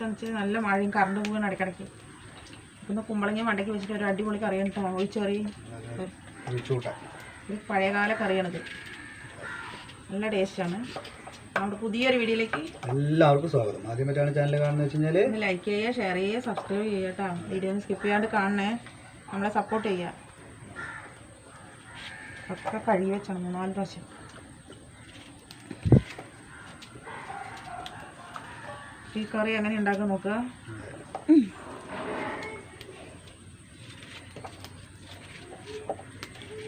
തണിച്ച് നല്ല മഴയും കറണ്ട് പോവുകയാണ് ഇടയ്ക്കിടയ്ക്ക്. ഇപ്പം കുമ്പളങ്ങ മണ്ടയ്ക്ക് വെച്ചിട്ട് ഒരു അടിപൊളി കറിയാണ് കേട്ടോ ഒഴിച്ചറി. ഒരു പഴയകാല കറിയാണിത്. നല്ല ടേസ്റ്റാണ് നമ്മുടെ പുതിയൊരു വീഡിയോയിലേക്ക് എല്ലാവർക്കും സ്വാഗതം. ആദ്യമായിട്ടാണ് ചാനൽ കാണുന്നത് വെച്ച് കഴിഞ്ഞാൽ ലൈക്ക് ചെയ്യുക ഷെയർ ചെയ്യുക സബ്സ്ക്രൈബ് ചെയ്യുക കേട്ടോ വീഡിയോ സ്കിപ്പ് ചെയ്യാണ്ട് കാണണേ. നമ്മളെ സപ്പോർട്ട് ചെയ്യുക. ഒക്കെ കഴുകി വെച്ചാണ് മൂന്നാൽ പ്രാവശ്യം. ഈ കറി എങ്ങനെ ഉണ്ടാക്കാൻ നോക്കുക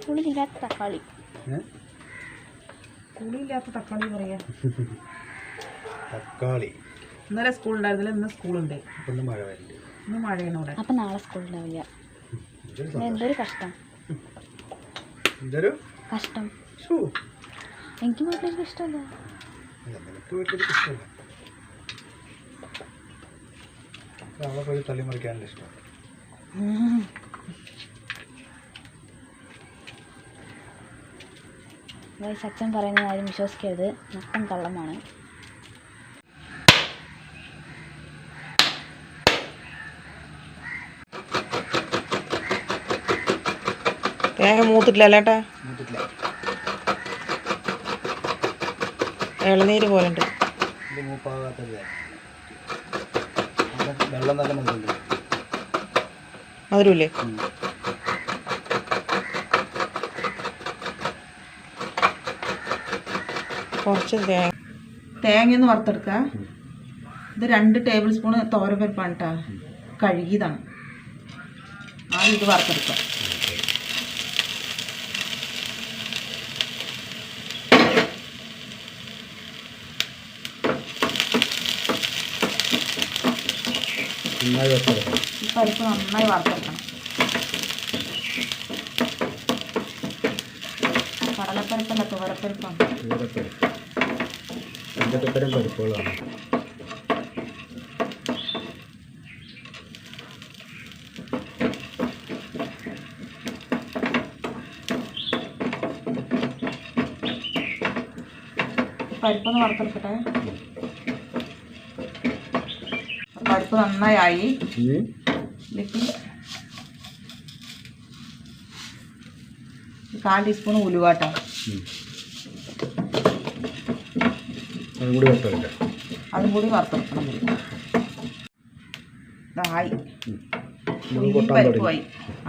പുളിയില്ലാത്ത തക്കാളി. പുളിയില്ലാത്ത തക്കാളി പറയാ. തക്കാളി. ഇന്നലെ സ്കൂൾ ഉണ്ടായിരുന്നില്ല ഇന്ന് സ്കൂളുണ്ട്. ഇന്ന് മഴയാണ് അപ്പൊ നാളെ സന്തോഷം. എന്തൊരു കഷ്ടം. കഷ്ടം. എനിക്ക് ഇഷ്ടമല്ല. വീട്ടിലേക്ക് ഇഷ്ടമല്ല. അവളെ പോയി തള്ളി മറിക്കാനുള്ള ഇഷ്ടം. അച്ഛൻ പറയുന്നത് ആരും വിശ്വസിക്കരുത്. മൊത്തം കള്ളമാണ്. തേങ്ങ മൂത്തിട്ടില്ല അല്ലേട്ടാ? ഇളനീര് പോലെ ഉണ്ട് ഇത് മൂപ്പാകാത്തത്. വെള്ളം നല്ല മതിലുണ്ട് മധുരമില്ലേ? കുറച്ച് തേങ്ങ. തേങ്ങയൊന്ന് വറുത്തെടുക്കുക ഇത് രണ്ട് ടേബിൾ സ്പൂൺ തോരപ്പരിപ്പാണ് കേട്ടോ കഴുകിയതാണ്. ആദ്യം ഇത് വറുത്തെടുക്കുക നന്നായി വെച്ചെടുക്കാം ഈ പരിപ്പ് നന്നായി വറുത്തെടുക്കണം. കടലപ്പരിപ്പല്ല തുവരപ്പരിപ്പാണ്. ചൂടപ്പരിപ്പ് എന്തൊക്കെ തരം പരിപ്പുകളാണ്. പരിപ്പൊന്ന് വറുത്തെടുക്കട്ടെ. പരിപ്പ് നന്നായി. കാൽ ടീസ്പൂൺ ഉലുവാട്ടോ. അതും കൂടി വറുത്തെടുക്കണം ആയി തുടങ്ങി.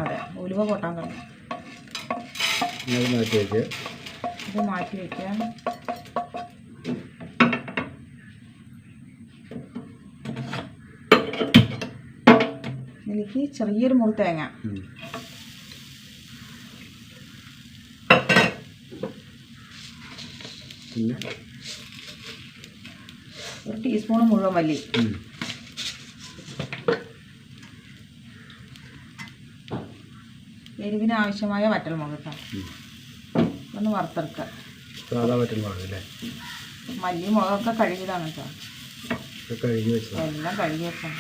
അതെ ഉലുവ പൊട്ടാൻ തുടങ്ങി. അത് മാറ്റി വെക്കുക ഇത് മാറ്റി വയ്ക്കാം ഇതിലേക്ക് ചെറിയൊരു മുറി തേങ്ങ. ഒരു ടീസ്പൂൺ മുഴുവൻ മല്ലി. എരിവിന് ആവശ്യമായ വറ്റൽമുളക് ഒന്ന് വറുത്തെടുക്കുക സാധാ മല്ലി മുളകൊക്കെ കഴുകിയതാണ് കേട്ടോ കഴുകി എല്ലാം കഴുകി വെക്കണം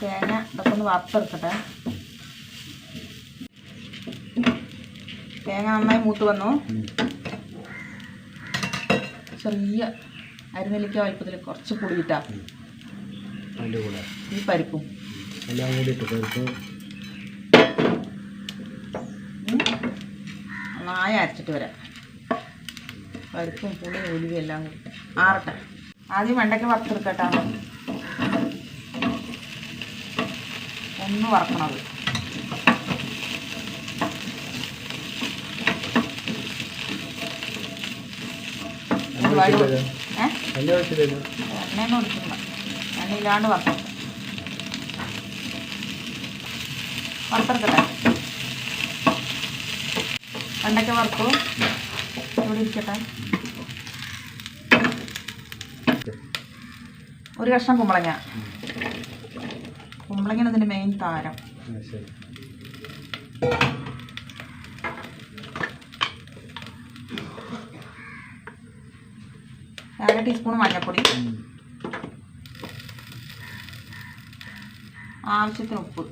തേങ്ങ ഇതൊക്കെ ഒന്ന് വറുത്തെടുക്കട്ടെ. തേങ്ങ നന്നായി മൂത്ത് വന്നു. ചെറിയ അരിനെല്ലിക്ക വലിപ്പത്തിൽ കുറച്ച് പുളിയിട്ടാ ഈ പരിപ്പും. എല്ലാം കൂടി. നന്നായി അരച്ചിട്ട് വരാം. പരിപ്പും പുളിയും ഒലിവും എല്ലാം കൂടി. ആറട്ടെ. ആദ്യം വെണ്ടയ്ക്ക വറുത്തെടുക്കട്ടെ ഒന്ന് വറക്കണത്. എണ്ണയൊന്നും ഒഴിച്ചില്ല എണ്ണയില്ലാണ്ട് വറുത്തെടുക്കാം വറുത്തെടുക്കട്ടെ? വെണ്ടയ്ക്ക വറുത്തു. ഇവിടെ ഇരിക്കട്ടെ. ഒരു കഷ്ണം കുമ്പളങ്ങ. കുമ്പളങ്ങയാണ് ഇതിന്റെ മെയിൻ താരം? അര ടീസ്പൂൺ മഞ്ഞൾപ്പൊടി. ആവശ്യത്തിന് ഉപ്പ്.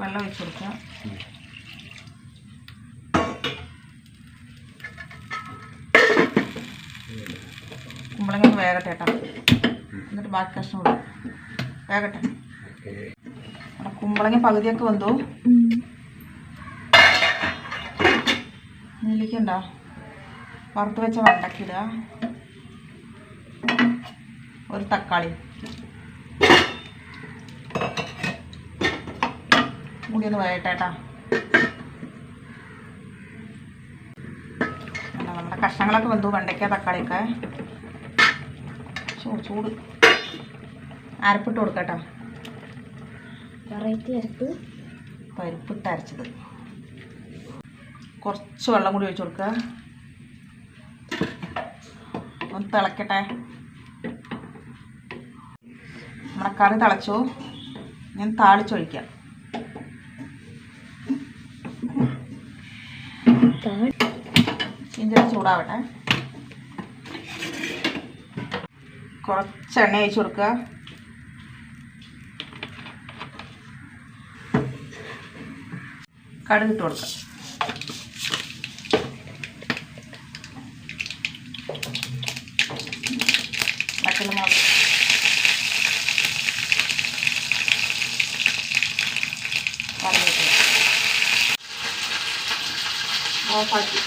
വെള്ളം ഒഴിച്ച് കൊടുക്കുക. കുമ്പളങ്ങ വേഗട്ടെ എന്നിട്ട് ബാക്കി കഷ്ണം ഇടും വേഗട്ടെ. കുമ്പളങ്ങ പകുതിയൊക്കെ വന്നു. നെല്ലിക്കണ്ടോ വറുത്ത് വെച്ച വണ്ടക്കിടുക ഒരു തക്കാളി. കൂടി ഒന്ന് വേട്ടേട്ടാ നമ്മുടെ കഷ്ണങ്ങളൊക്കെ വന്നു വെണ്ടയ്ക്ക തക്കാളിയൊക്കെ. ചൂട് ചൂട്. അരപ്പിട്ട് കൊടുക്കട്ടോ. വെറൈറ്റി അരപ്പ്. പരിപ്പിട്ട് അരച്ചത്. കുറച്ച് വെള്ളം കൂടി ഒഴിച്ചു കൊടുക്കുക. ഒന്ന് തിളക്കട്ടെ. നമ്മുടെ കറി തിളച്ചു. ഞാൻ താളിച്ചൊഴിക്കാം ഇഞ്ചി ചൂടാവട്ടെ. കുറച്ച് എണ്ണ ഒഴിച്ച് കൊടുക്കുക. കടുക് ഇട്ട് കൊടുക്കുക വറ്റൽമുളക് കറിവേപ്പില ഓഫാക്കി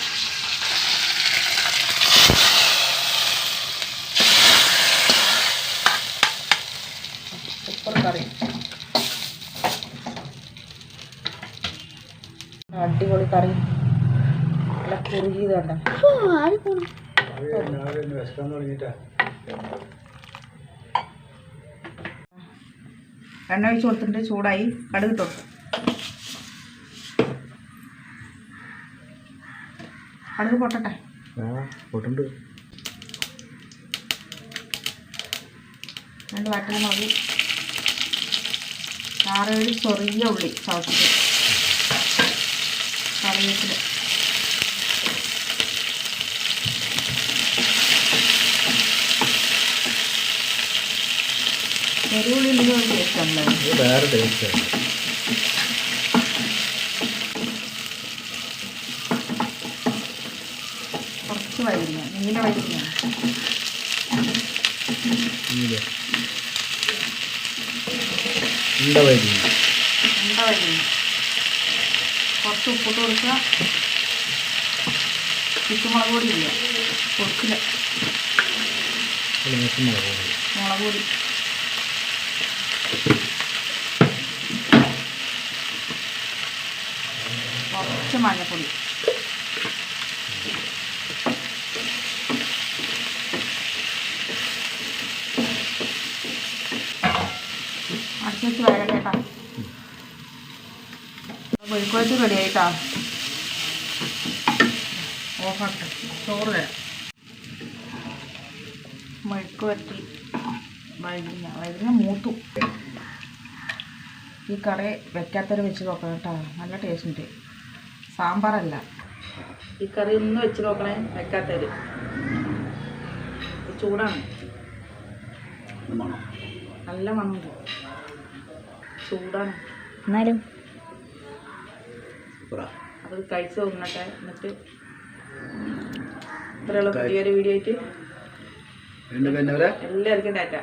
സൂപ്പർ കറി അടിപൊളി കറി. നല്ല കുറുകിയതുണ്ട്. എണ്ണ ഒഴിച്ച് കൊടുത്തിട്ട് ചൂടായി. കടുക് ഇട്ട് കടുക് പൊട്ടട്ടെ. പൊട്ടുണ്ട് രണ്ട് വറ്റൽ മതി. ആറേഴ് ചെറിയ ഉള്ളി ചവച്ചിട്ട് കറിവേപ്പില ചെറിയുള്ളി ഉണ്ടെങ്കിൽ ഒരു ടേസ്റ്റ് ആണല്ലോ വേറെ ടേസ്റ്റാണ് കുറച്ച് വൈകുന്ന നീല വൈകുന്ന ഇല്ല. ഉണ്ട വൈകി എന്താ വൈകുന്ന കുറച്ച് ഉപ്പിട്ട് കൊടുക്കുക. ചുറ്റുമുളക് പൊടി ഇല്ല കൊടുക്കില്ല. മുളക് പൊടി. കുറച്ച് മഞ്ഞപ്പൊടി. അടച്ചു വെച്ച് മെഴുക്കുവരട്ടി റെഡി ആയിട്ടാ ഓഫാട്ടെ ചോറ് തരാം. മെഴുക്ക് വരട്ടി വഴുതിന വഴുതിന മൂത്തു. ഈ കറി വെക്കാത്തൊരു വെച്ച് നോക്കണം കേട്ടോ. നല്ല ടേസ്റ്റ് ഉണ്ട്. സാമ്പാറല്ല. ഈ കറി ഒന്ന് വെച്ച് നോക്കണേ വെക്കാത്തൊരു ചൂടാണ്. നല്ല മണം. ചൂടാണ്. എന്നാലും സൂപ്പറാ. അത് കഴിച്ച് നോക്കണട്ടെ. എന്നിട്ട് ഇത്രയുള്ള പുതിയൊരു വീഡിയോ ആയിട്ട് എല്ലാവർക്കും ടാറ്റ.